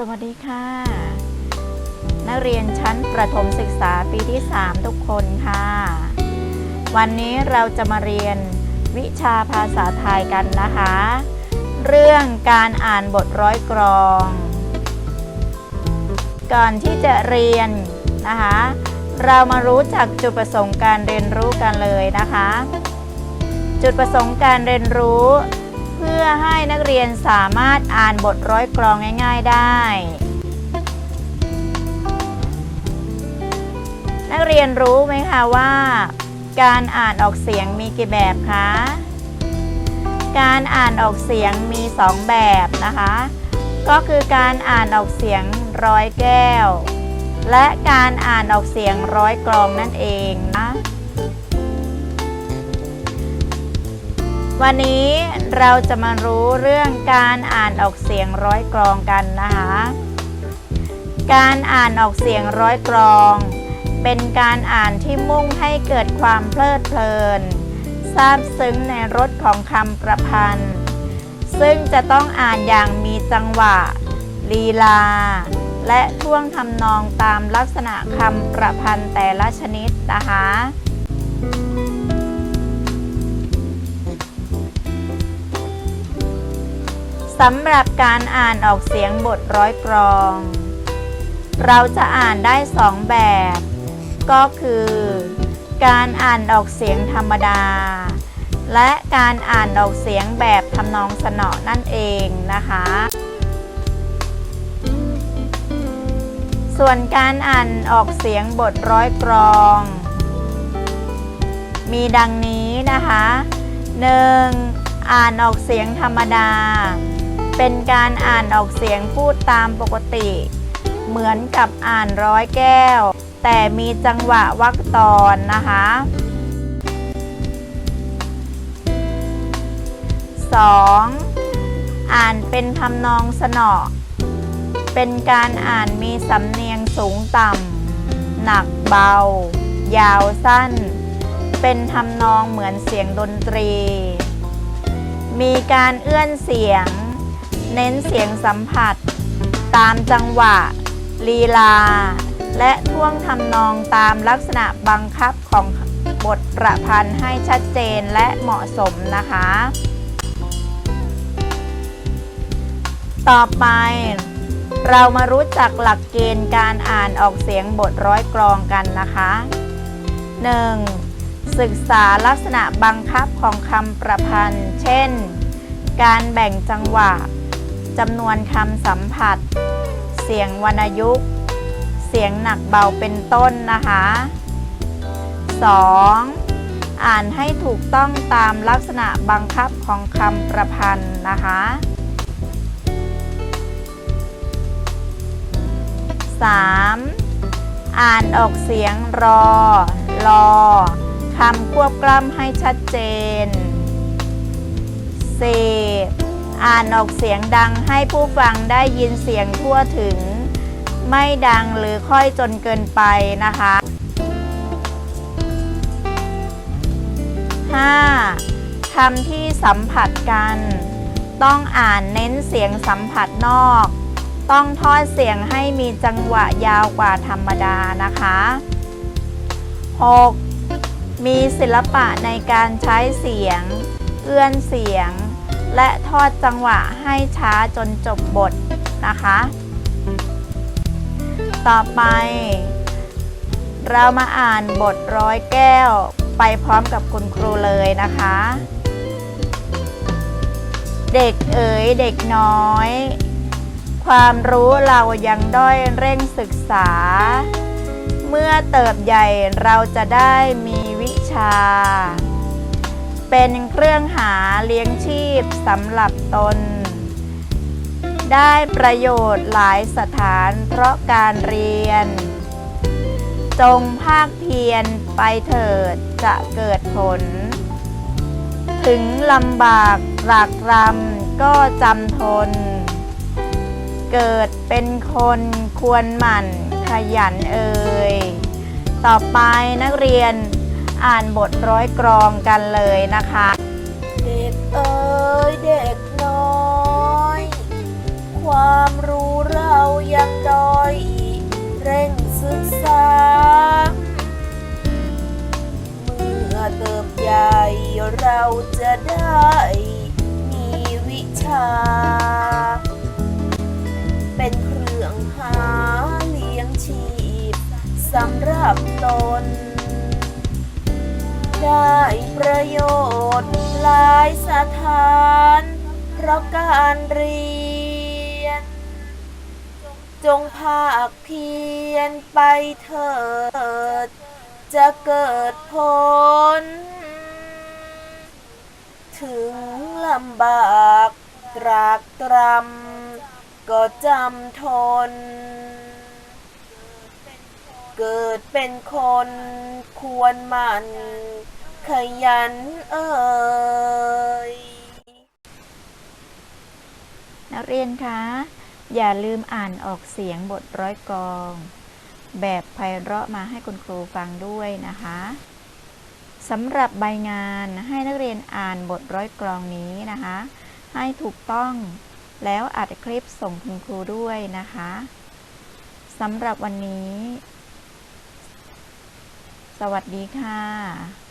สวัสดีค่ะ นักเรียนชั้นประถมศึกษาปีที่ 3 ทุกคนค่ะ วันนี้เราจะมาเรียนวิชาภาษาไทยกันนะคะ เรื่องการอ่านบทร้อยกรอง ก่อนที่จะเรียนนะคะ เรามารู้จักจุดประสงค์การเรียนรู้กันเลยนะคะ จุดประสงค์การเรียนรู้ เพื่อให้นักเรียนสามารถอ่านบทร้อยกรองง่าย ๆ ได้ นักเรียนรู้ไหมคะว่า การอ่านออกเสียงมีกี่แบบคะ การอ่านออกเสียงมีสองแบบนะคะ ก็คือการอ่านออกเสียงร้อยแก้ว และการอ่านออกเสียงร้อยกรองนั่นเองนะ วันนี้เราจะมารู้เรื่องการอ่านออกเสียงร้อยกรองกันนะคะ การอ่านออกเสียงร้อยกรอง เป็นการอ่านที่มุ่งให้เกิดความเพลิดเพลินซาบซึ้งในรสของคำประพันธ์ ซึ่งจะต้องอ่านอย่างมีจังหวะ ลีลา และท่วงทำนองตามลักษณะคำประพันธ์แต่ละชนิดนะคะ สำหรับการอ่านออกเสียงบทร้อยกรอง เราจะอ่านได้สองแบบ ก็คือ การอ่านออกเสียงธรรมดา และการอ่านออกเสียงแบบทำนองสนอนั่นเองนะคะ ส่วนการอ่านออกเสียงบทร้อยกรอง มีดังนี้นะคะ 1. อ่านออกเสียงธรรมดา เป็นการอ่านออกเสียงพูดตามปกติ เหมือนกับอ่านร้อยแก้ว แต่มีจังหวะวรรคตอนนะคะ 2. อ่านเป็นทำนองสนอ เป็นการอ่านมีสำเนียงสูงต่ำ หนักเบา ยาวสั้น เป็นทำนองเหมือนเสียงดนตรี มีการเอื้อนเสียง เน้นเสียงสัมผัส ตามจังหวะ ลีลา และท่วงทำนองตามลักษณะบังคับของบทประพันธ์ให้ชัดเจนและเหมาะสมนะคะ ต่อไป เรามารู้จักหลักเกณฑ์การอ่านออกเสียงบทร้อยกรองกันนะคะ 1. ศึกษาลักษณะบังคับของคำประพันธ์ เช่น การแบ่งจังหวะ จำนวนคำสัมผัส เสียงวรรณยุกต์ เสียงหนักเบาเป็นต้นนะคะ 2. อ่านให้ถูกต้องตามลักษณะบังคับของคำประพันธ์นะคะ 3. อ่านออกเสียงรอ รอคำควบกล้ำให้ชัดเจน 4. อ่านออกเสียงดังให้ผู้ฟังได้ยินเสียงทั่วถึง ไม่ดังหรือค่อยจนเกินไปนะคะ 5. คำที่สัมผัสกัน ต้องอ่านเน้นเสียงสัมผัสนอก ต้องทอดเสียงให้มีจังหวะยาวกว่าธรรมดานะคะ 6. มีศิลปะในการใช้เสียง เอื้อนเสียง และทอดจังหวะให้ช้าจนจบบทนะคะ ต่อไป เรามาอ่านบทร้อยแก้วไปพร้อมกับคุณครูเลยนะคะ เด็กเอ๋ยเด็กน้อย ความรู้เรายังด้อยเร่งศึกษา เมื่อเติบใหญ่เราจะได้มีวิชา เป็นเครื่องหาเลี้ยงชีพสำหรับตน ได้ประโยชน์หลายสถานเพราะการเรียน จงภาคเพียรไปเถิดจะเกิดผล ถึงลำบากหลากรำก็จำทน เกิดเป็นคนควรหมั่นขยันเอ่ยต่อไปนักเรียน อ่านบทร้อยกรองกันเลยนะคะ เด็กเอ๋ยเด็กน้อย ความรู้เรายังด้อยอีกเร่งศึกษา เมื่อเติบใหญ่เราจะได้มีวิชา เป็นเครื่องหาเลี้ยงชีพสำหรับตน ได้ประโยชน์หลายสถาน เพราะการเรียน จงภาคเพียรไปเถิด จะเกิดผล ถึงลำบากตรากตรำก็จำทน เกิดเป็นคนควรมันขยันเอ่ยนักเรียนคะ อย่าลืมอ่านออกเสียงบทร้อยกรอง แบบไพเราะมาให้คุณครูฟังด้วยนะคะสำหรับใบงานให้นักเรียนอ่านบทร้อยกรองนี้นะคะ ให้ถูกต้องแล้วอัดคลิปส่งคุณครูด้วยนะคะสำหรับวันนี้ สวัสดีค่ะ